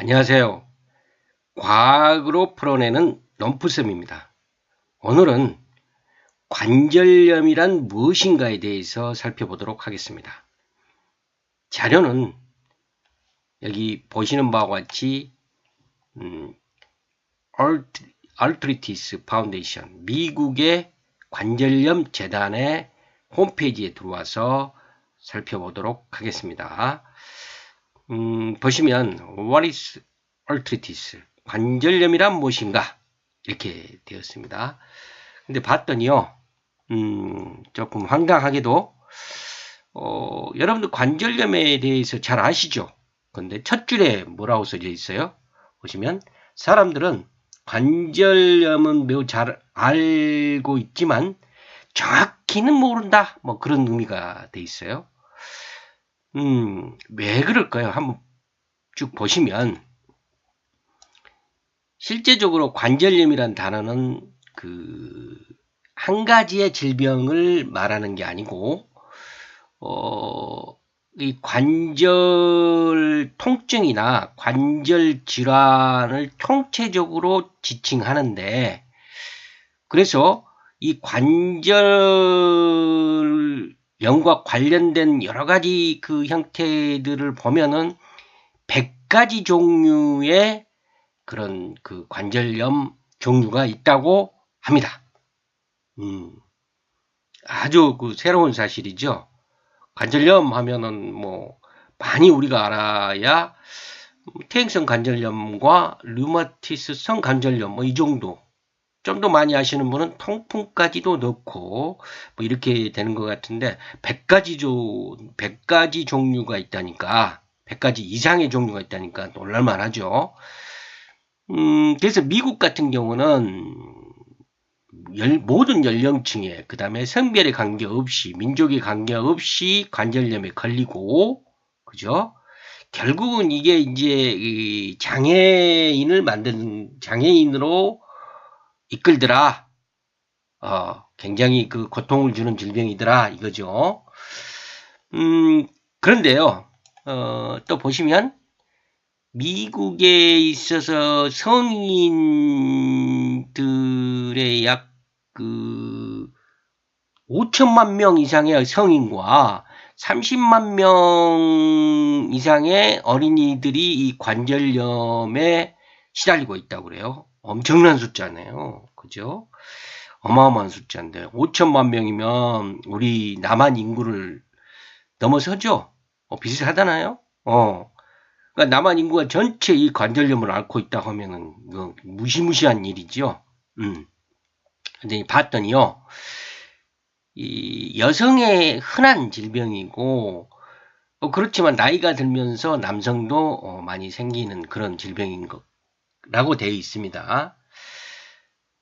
안녕하세요. 과학으로 풀어내는 럼프쌤입니다. 오늘은 관절염이란 무엇인가에 대해서 살펴보도록 하겠습니다. 자료는 여기 보시는 바와 같이 음, 알트리티스 파운데이션 미국의 관절염 재단의 홈페이지에 들어와서 살펴보도록 하겠습니다. 음, 보시면 What is arthritis? 관절염이란 무엇인가? 이렇게 되었습니다. 근데 봤더니요, 음, 조금 황당하게도 어, 여러분들 관절염에 대해서 잘 아시죠? 근데 첫 줄에 뭐라고 써져 있어요? 보시면 사람들은 관절염은 매우 잘 알고 있지만 정확히는 모른다. 뭐 그런 의미가 돼 있어요. 음, 왜 그럴까요? 한번 쭉 보시면 실제적으로 관절염이란 단어는 그 한 가지의 질병을 말하는 게 아니고 어, 이 관절 통증이나 관절 질환을 총체적으로 지칭하는데 그래서 이 관절 병과 관련된 여러 가지 그 형태들을 보면은 100가지 종류의 그런 그 관절염 종류가 있다고 합니다. 음, 아주 그 새로운 사실이죠. 관절염 하면은 뭐 많이 우리가 알아야 퇴행성 관절염과 류마티스성 관절염 뭐 이 정도 좀 더 많이 아시는 분은 통풍까지도 넣고 뭐 이렇게 되는 것 같은데 100가지 조 100가지 종류가 있다니까 100가지 이상의 종류가 있다니까 놀랄만 하죠. 음, 그래서 미국 같은 경우는 열, 모든 연령층에 그 다음에 성별에 관계없이 민족에 관계없이 관절염에 걸리고 그죠? 결국은 이게 이제 장애인을 만드는 장애인으로 이끌더라. 어, 굉장히 그 고통을 주는 질병이더라 이거죠. 음, 그런데요. 어, 또 보시면 미국에 있어서 성인들의 약 그 5천만 명 이상의 성인과 30만 명 이상의 어린이들이 이 관절염에 시달리고 있다고 그래요. 엄청난 숫자네요. 그죠? 어마어마한 숫자인데 5천만 명이면 우리 남한 인구를 넘어서죠? 어, 비슷하잖아요? 어. 그러니까 남한 인구가 전체 이 관절염을 앓고 있다 하면은 이거 무시무시한 일이죠. 음. 근데 봤더니요. 이 여성의 흔한 질병이고 어, 그렇지만 나이가 들면서 남성도 어, 많이 생기는 그런 질병인 것 라고 되어 있습니다.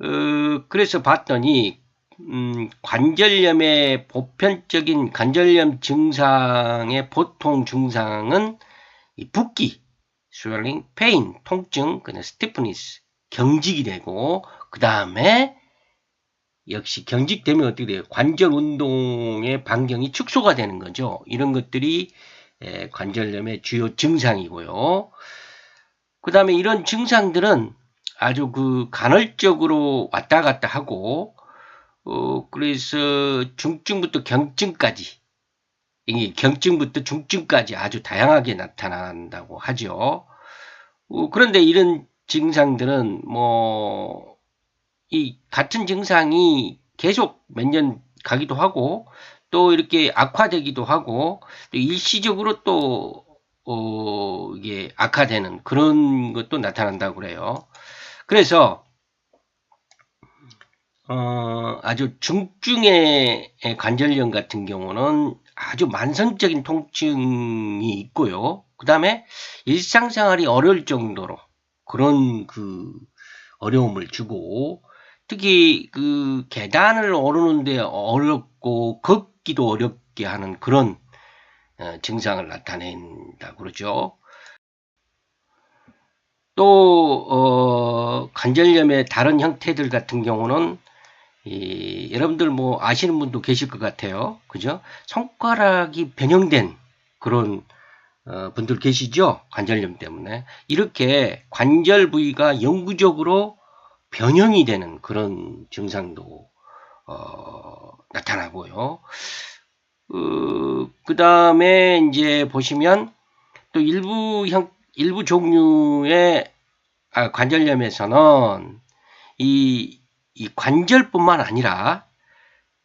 어, 그래서 봤더니 음, 관절염의 보편적인 관절염 증상의 보통 증상은 붓기, swelling, pain, 통증, 그다음 stiffness, 경직이 되고 그 다음에 역시 경직되면 어떻게 돼요? 관절 운동의 반경이 축소가 되는 거죠. 이런 것들이 관절염의 주요 증상이고요. 그 다음에 이런 증상들은 아주 그 간헐적으로 왔다 갔다 하고, 어, 그래서 중증부터 경증까지, 이 경증부터 중증까지 아주 다양하게 나타난다고 하죠. 어, 그런데 이런 증상들은 뭐, 이 같은 증상이 계속 몇 년 가기도 하고, 또 이렇게 악화되기도 하고, 또 일시적으로 또 어, 이게 악화되는 그런 것도 나타난다고 그래요. 그래서 어, 아주 중증의 관절염 같은 경우는 아주 만성적인 통증이 있고요. 그 다음에 일상생활이 어려울 정도로 그런 그 어려움을 주고 특히 그 계단을 오르는데 어렵고 걷기도 어렵게 하는 그런 어, 증상을 나타낸다 그러죠. 또 어, 관절염의 다른 형태들 같은 경우는 이, 여러분들 뭐 아시는 분도 계실 것 같아요. 그죠? 손가락이 변형된 그런 어, 분들 계시죠? 관절염 때문에. 이렇게 관절 부위가 영구적으로 변형이 되는 그런 증상도 어, 나타나고요. 어, 그 다음에 이제 보시면 또 일부 형, 일부 종류의 아, 관절염에서는 이, 이 관절뿐만 아니라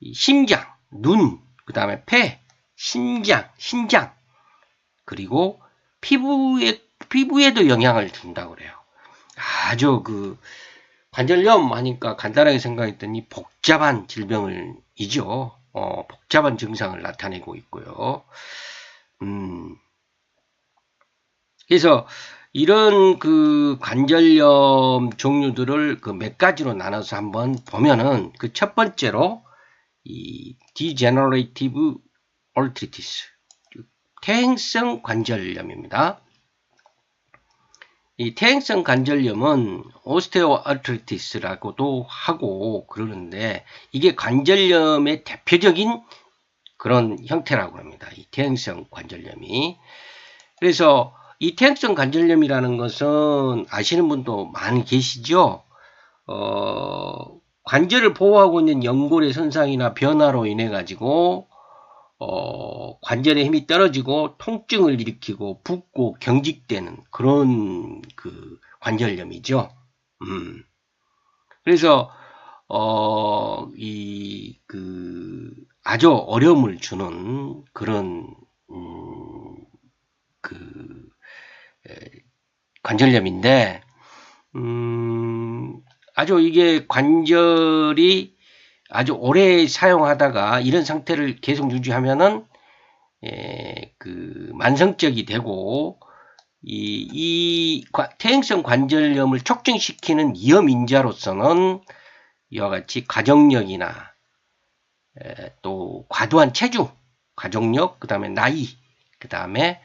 이 심장, 눈, 그 다음에 폐, 신장, 신장, 그리고 피부에, 피부에도 영향을 준다고 그래요. 아주 그, 관절염 하니까 간단하게 생각했더니 복잡한 질병을이죠. 어, 복잡한 증상을 나타내고 있고요. 음, 그래서 이런 그 관절염 종류들을 그 몇 가지로 나눠서 한번 보면은 그 첫 번째로 이 degenerative 퇴행성 관절염입니다. 이 퇴행성 관절염은 오스테오아트리티스라고도 하고 그러는데 이게 관절염의 대표적인 그런 형태라고 합니다. 이 퇴행성 관절염이. 그래서 이 퇴행성 관절염이라는 것은 아시는 분도 많이 계시죠? 어, 관절을 보호하고 있는 연골의 손상이나 변화로 인해 가지고 어, 관절의 힘이 떨어지고 통증을 일으키고 붓고 경직되는 그런 그 관절염이죠. 음. 그래서 어, 이, 그, 아주 어려움을 주는 그런, 음, 그, 에, 관절염인데, 음, 아주 이게 관절이 아주 오래 사용하다가 이런 상태를 계속 유지하면은 예, 그 만성적이 되고 이, 이 퇴행성 관절염을 촉진시키는 위험 인자로서는 이와 같이 가정력이나 에, 또 과도한 체중, 가족력, 그 다음에 나이, 그 다음에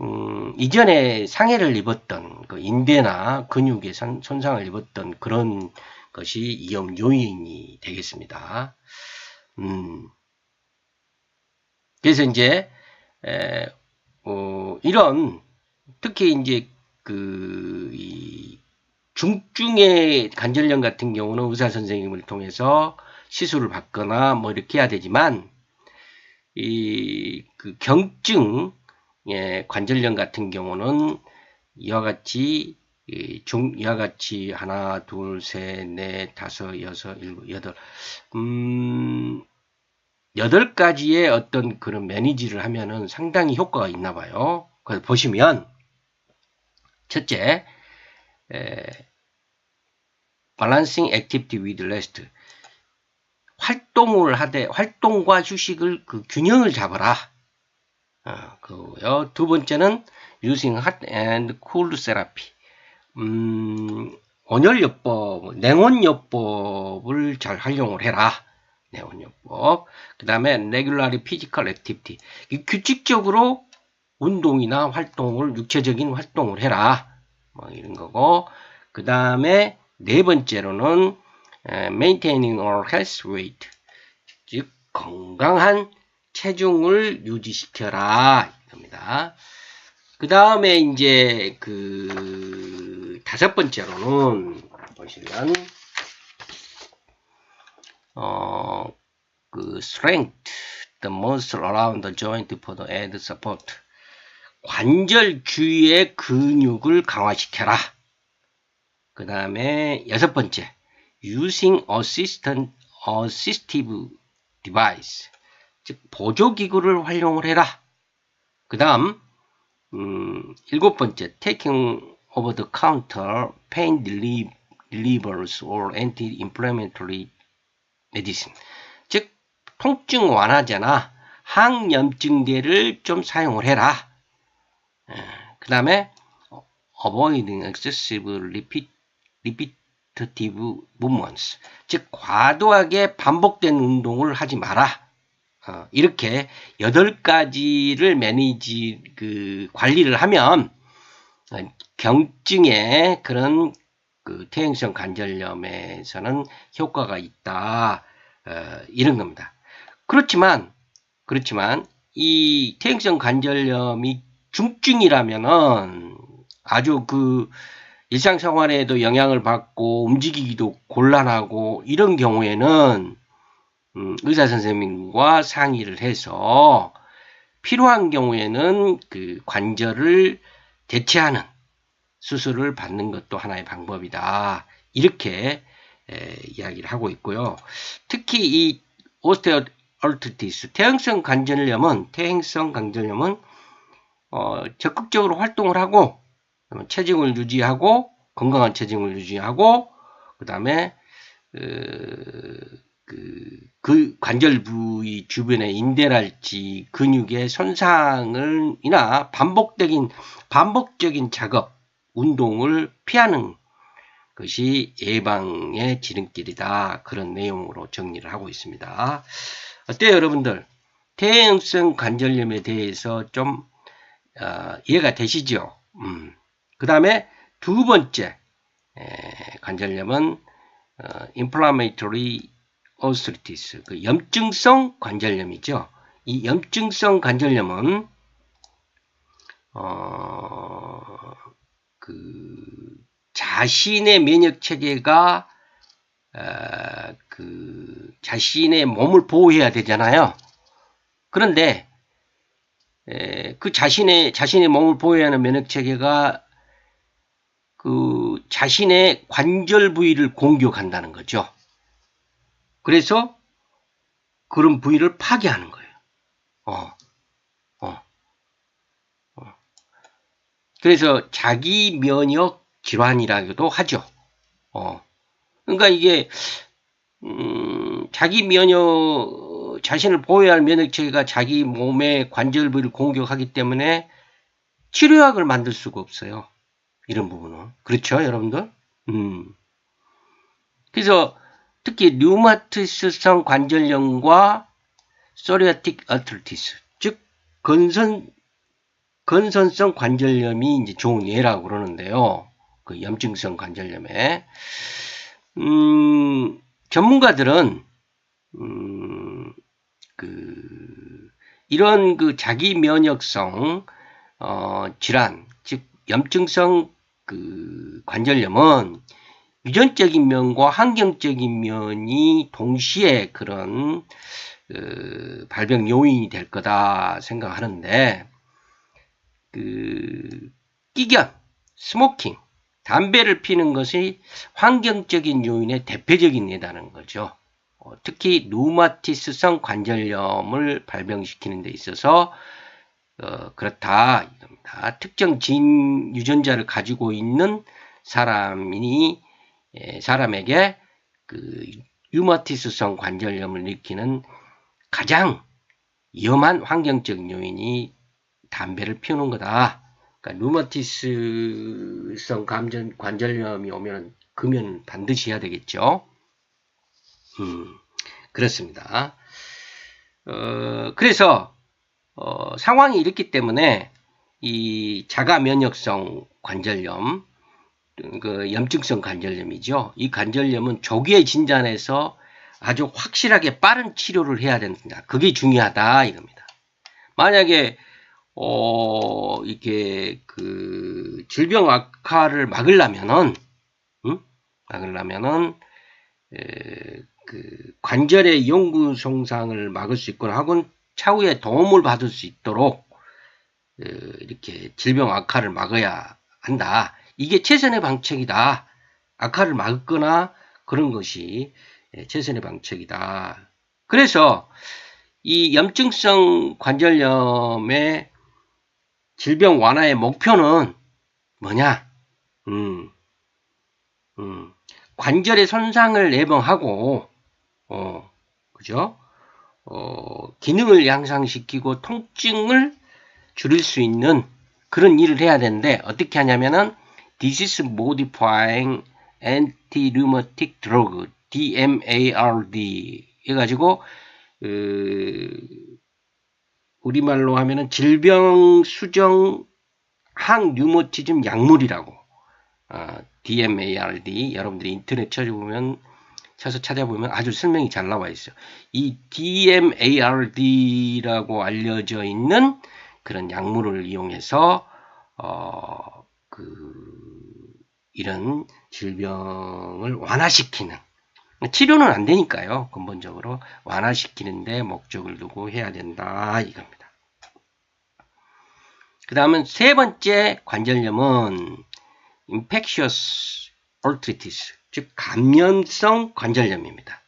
음, 이전에 상해를 입었던 그 인대나 근육에 손상을 입었던 그런 것이 위험 요인이 되겠습니다. 음, 그래서 이제 에, 어, 이런 특히 이제 그 중증의 관절염 같은 경우는 의사 선생님을 통해서 시술을 받거나 뭐 이렇게 해야 되지만 이 그 경증 의 관절염 같은 경우는 이와 같이 중, 이와 같이 하나, 둘, 셋, 넷, 다섯, 여섯, 일곱, 여덟, 음, 여덟 가지의 어떤 그런 매니지를 하면은 상당히 효과가 있나 봐요. 그래서 보시면, 첫째, 에, balancing activity with rest. 활동을 하되, 활동과 휴식을 그 균형을 잡아라. 어, 그거요. 두 번째는 using hot and cool therapy. 음, 온열요법, 냉온요법을 잘 활용을 해라. 냉온요법. 그 다음에 regularly physical activity. 규칙적으로 운동이나 활동을, 육체적인 활동을 해라. 뭐 이런 거고. 그 다음에 네 번째로는 maintaining a health weight. 즉, 건강한 체중을 유지시켜라. 이겁니다. 그 다음에 이제 그 다섯 번째로는 보시면 어 그 strength the muscle around the joint for the add support 관절 주위의 근육을 강화시켜라. 그 다음에 여섯 번째 using assistant assistive device 즉 보조기구를 활용을 해라. 그 다음 음, 일곱 번째, taking over the counter pain relievers or anti-inflammatory medicine. 즉, 통증 완화제나 항염증제를 좀 사용을 해라. 그 다음에 avoiding excessive repeat, repetitive movements. 즉, 과도하게 반복된 운동을 하지 마라. 어, 이렇게 여덟 가지를 매니지 그 관리를 하면 어, 경증의 그런 그 퇴행성 관절염에서는 효과가 있다 어, 이런 겁니다. 그렇지만 그렇지만 이 퇴행성 관절염이 중증이라면은 아주 그 일상생활에도 영향을 받고 움직이기도 곤란하고 이런 경우에는 음, 의사 선생님과 상의를 해서 필요한 경우에는 그 관절을 대체하는 수술을 받는 것도 하나의 방법이다. 이렇게 에, 이야기를 하고 있고요. 특히 이 오스테오얼트티스 태행성 관절염은 태행성 관절염은 어, 적극적으로 활동을 하고 체중을 유지하고 건강한 체중을 유지하고 그 다음에 그, 그, 그 관절 부위 주변의 인대랄지 근육의 손상을 이나 반복적인 반복적인 작업 운동을 피하는 것이 예방의 지름길이다. 그런 내용으로 정리를 하고 있습니다. 어때요, 여러분들? 퇴행성 관절염에 대해서 좀 어, 이해가 되시죠? 음. 그 다음에 두 번째 에, 관절염은 어, inflammatory arthritis, 그 염증성 관절염이죠. 이 염증성 관절염은 어, 그 자신의 면역 체계가 어, 그 자신의 몸을 보호해야 되잖아요. 그런데 에, 그 자신의 자신의 몸을 보호해야 하는 면역 체계가 그 자신의 관절 부위를 공격한다는 거죠. 그래서 그런 부위를 파괴하는 거예요. 어, 어, 그래서 자기 면역 질환이라고도 하죠. 어. 그러니까 이게 음, 자기 면역 자신을 보호해야 할 면역 체계가 자기 몸의 관절 부위를 공격하기 때문에 치료약을 만들 수가 없어요. 이런 부분은 그렇죠, 여러분들? 음. 그래서 특히 류마티스성 관절염과 소리아틱 아트리티스, 즉 건선 건선성 관절염이 이제 좋은 예라고 그러는데요. 그 염증성 관절염에 음, 전문가들은 음, 그 이런 그 자기 면역성 어, 질환, 즉 염증성 그 관절염은 유전적인 면과 환경적인 면이 동시에 그런 그 발병 요인이 될 거다 생각하는데 그 끼견, 스모킹, 담배를 피는 것이 환경적인 요인의 대표적인 예다는 거죠. 어, 특히 루마티스성 관절염을 발병시키는 데 있어서 어, 그렇다. 다 특정 진 유전자를 가지고 있는 사람이 에, 사람에게 그 유마티스성 관절염을 일으키는 가장 위험한 환경적 요인이 담배를 피우는 거다. 그러니까 루마티스성 감전, 관절염이 오면 금연 반드시 해야 되겠죠. 음, 그렇습니다. 어, 그래서 어, 상황이 이렇기 때문에 이 자가 면역성 관절염, 그 염증성 관절염이죠. 이 관절염은 조기에 진단해서 아주 확실하게 빠른 치료를 해야 된다. 그게 중요하다 이겁니다. 만약에 어 이게 그 질병 악화를 막으려면은 음? 막으려면은 에, 그 관절의 연구 손상을 막을 수 있거나 하곤 차후에 도움을 받을 수 있도록 이렇게 질병 악화를 막아야 한다. 이게 최선의 방책이다. 악화를 막거나 그런 것이 예, 최선의 방책이다. 그래서 이 염증성 관절염의 질병 완화의 목표는 뭐냐? 음, 음, 관절의 손상을 예방하고, 어, 그죠? 어, 기능을 향상시키고 통증을 줄일 수 있는 그런 일을 해야 되는데 어떻게 하냐면은 Disease Modifying Anti-Rheumatic Drug DMARD 해가지고 그 우리말로 하면은 질병 수정 항류모티즘 약물이라고 어, DMARD 여러분들이 인터넷 찾아보면 쳐서 찾아보면 아주 설명이 잘 나와 있어요. 이 DMARD라고 알려져 있는 그런 약물을 이용해서 어, 그 이런 질병을 완화시키는 치료는 안 되니까요. 근본적으로 완화시키는데 목적을 두고 해야 된다 이겁니다. 그 다음은 세 번째 관절염은 infectious arthritis, 즉 감염성 관절염입니다.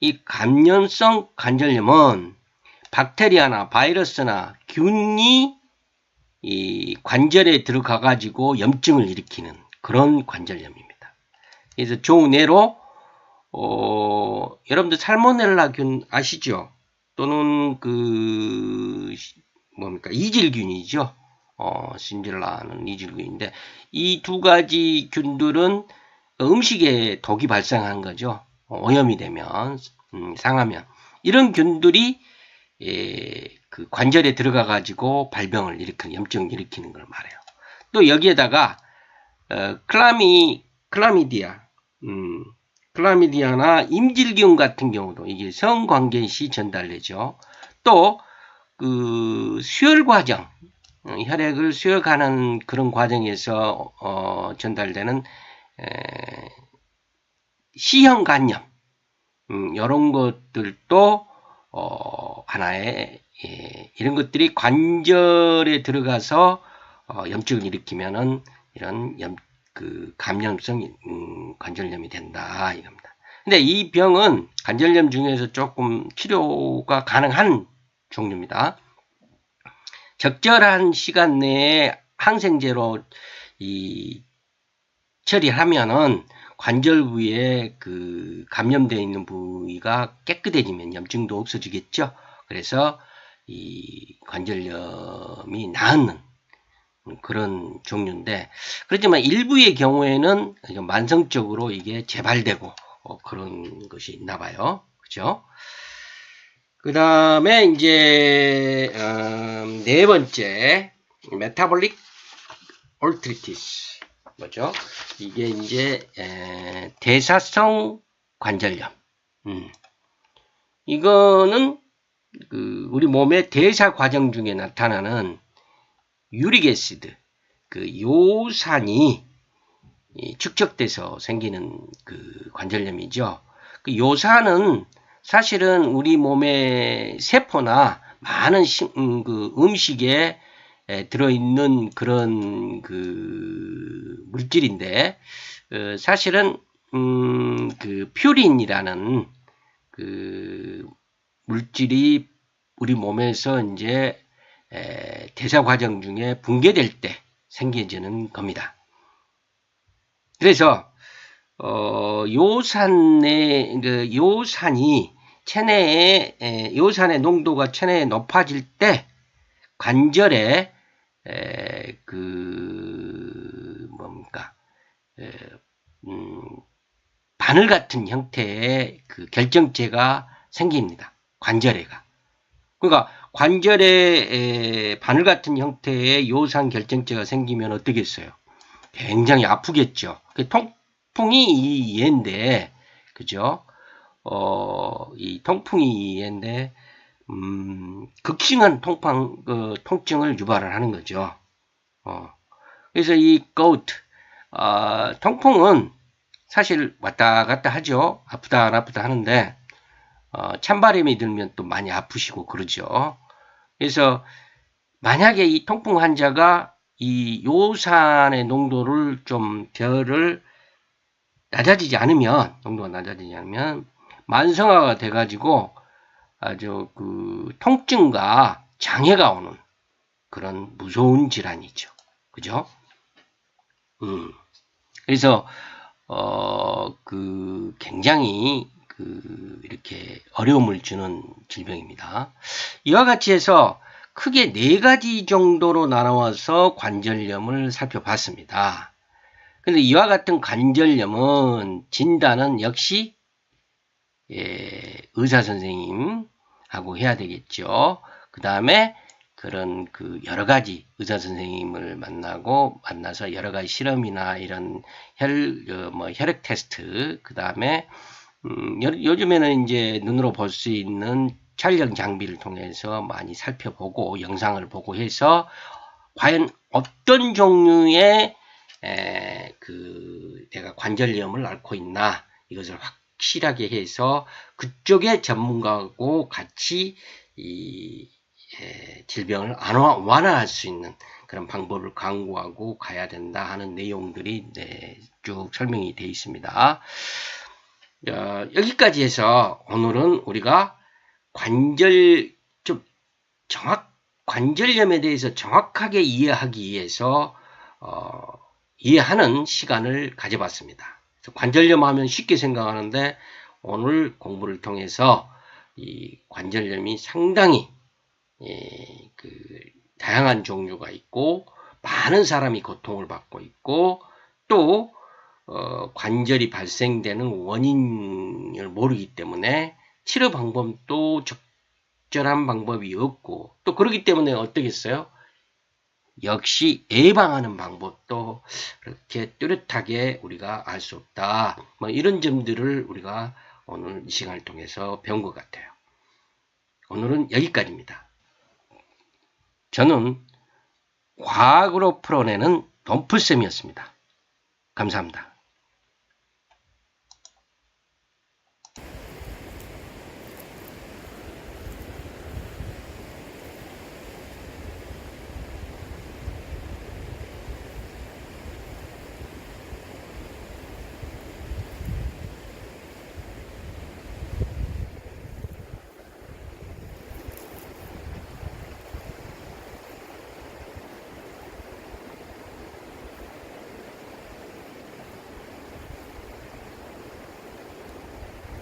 이 감염성 관절염은 박테리아나 바이러스나 균이 이 관절에 들어가 가지고 염증을 일으키는 그런 관절염입니다. 그래서 좋은 예로 어, 여러분들 살모넬라균 아시죠? 또는 그 뭡니까 이질균이죠. 어, 신질라는 이질균인데 이 두 가지 균들은 음식에 독이 발생한 거죠. 어, 오염이 되면 음, 상하면 이런 균들이 예, 그 관절에 들어가 가지고 발병을 일으키는 염증을 일으키는 걸 말해요. 또 여기에다가 어, 클라미 클라미디아 음, 클라미디아나 임질균 같은 경우도 이게 성관계 시 전달되죠. 또 그 수혈 과정 어, 혈액을 수혈하는 그런 과정에서 어, 전달되는 에, 시형 간염 음, 이런 것들도 어, 하나의 예, 이런 것들이 관절에 들어가서 어, 염증을 일으키면은 이런 염, 그 감염성 음, 관절염이 된다 이겁니다. 근데 이 병은 관절염 중에서 조금 치료가 가능한 종류입니다. 적절한 시간 내에 항생제로 이 처리하면은 관절 부위에 그 감염되어 있는 부위가 깨끗해지면 염증도 없어지겠죠. 그래서 이 관절염이 나는 그런 종류인데 그렇지만 일부의 경우에는 만성적으로 이게 재발되고 어, 그런 것이 있나 봐요. 그죠? 그 다음에 이제 음, 네 번째 메타볼릭 올트리티스 뭐죠? 이게 이제 에, 대사성 관절염. 음. 이거는 그 우리 몸의 대사 과정 중에 나타나는 유릭 애시드, 그 요산이 축적돼서 생기는 그 관절염이죠. 그 요산은 사실은 우리 몸의 세포나 많은 시, 음, 그 음식에 에, 들어있는 그런 그 물질인데 어, 사실은 음, 그 퓨린이라는 그 물질이 우리 몸에서 이제 에, 대사 과정 중에 붕괴될 때 생겨지는 겁니다. 그래서 어, 요산의 그 요산이 체내에 에, 요산의 농도가 체내에 높아질 때 관절에 에, 그 뭡니까 에, 음, 바늘 같은 형태의 그 결정체가 생깁니다. 관절에가. 그러니까 관절에 바늘 같은 형태의 요산 결정체가 생기면 어떻겠어요? 굉장히 아프겠죠. 그 통풍이 이 예인데, 그죠? 어, 이 통풍이 예인데, 음, 극심한 통팡, 그, 통증을 유발을 하는 거죠. 어. 그래서 이 gout, 어, 통풍은 사실 왔다 갔다 하죠. 아프다, 안 아프다 하는데, 어, 찬바람이 들면 또 많이 아프시고 그러죠. 그래서 만약에 이 통풍 환자가 이 요산의 농도를 좀 별을 낮아지지 않으면 농도가 낮아지지 않으면 만성화가 돼가지고 아주 그 통증과 장애가 오는 그런 무서운 질환이죠. 그죠? 음. 그래서 어 그 굉장히 그 이렇게 어려움을 주는 질병입니다. 이와 같이 해서 크게 네 가지 정도로 나눠서 관절염을 살펴봤습니다. 근데 이와 같은 관절염은 진단은 역시 예, 의사 선생님하고 해야 되겠죠. 그 다음에 그런 그 여러 가지 의사 선생님을 만나고 만나서 여러 가지 실험이나 이런 혈, 어, 뭐 혈액 테스트, 그 다음에 음, 요, 즘에는 이제 눈으로 볼 수 있는 촬영 장비를 통해서 많이 살펴보고 영상을 보고 해서 과연 어떤 종류의 에, 그 내가 관절염을 앓고 있나 이것을 확실하게 해서 그쪽의 전문가하고 같이 이 에, 질병을 완화, 완화할 수 있는 그런 방법을 강구하고 가야 된다 하는 내용들이 네, 쭉 설명이 되어 있습니다. 어, 여기까지 해서 오늘은 우리가 관절 좀 정확 관절염에 대해서 정확하게 이해하기 위해서 어, 이해하는 시간을 가져봤습니다. 관절염 하면 쉽게 생각하는데 오늘 공부를 통해서 이 관절염이 상당히 예, 그 다양한 종류가 있고 많은 사람이 고통을 받고 있고 또 어, 관절이 발생되는 원인을 모르기 때문에 치료 방법도 적절한 방법이 없고 또 그렇기 때문에 어떻겠어요? 역시 예방하는 방법도 그렇게 뚜렷하게 우리가 알 수 없다. 뭐 이런 점들을 우리가 오늘 이 시간을 통해서 배운 것 같아요. 오늘은 여기까지입니다. 저는 과학으로 풀어내는 덤플쌤이었습니다. 감사합니다.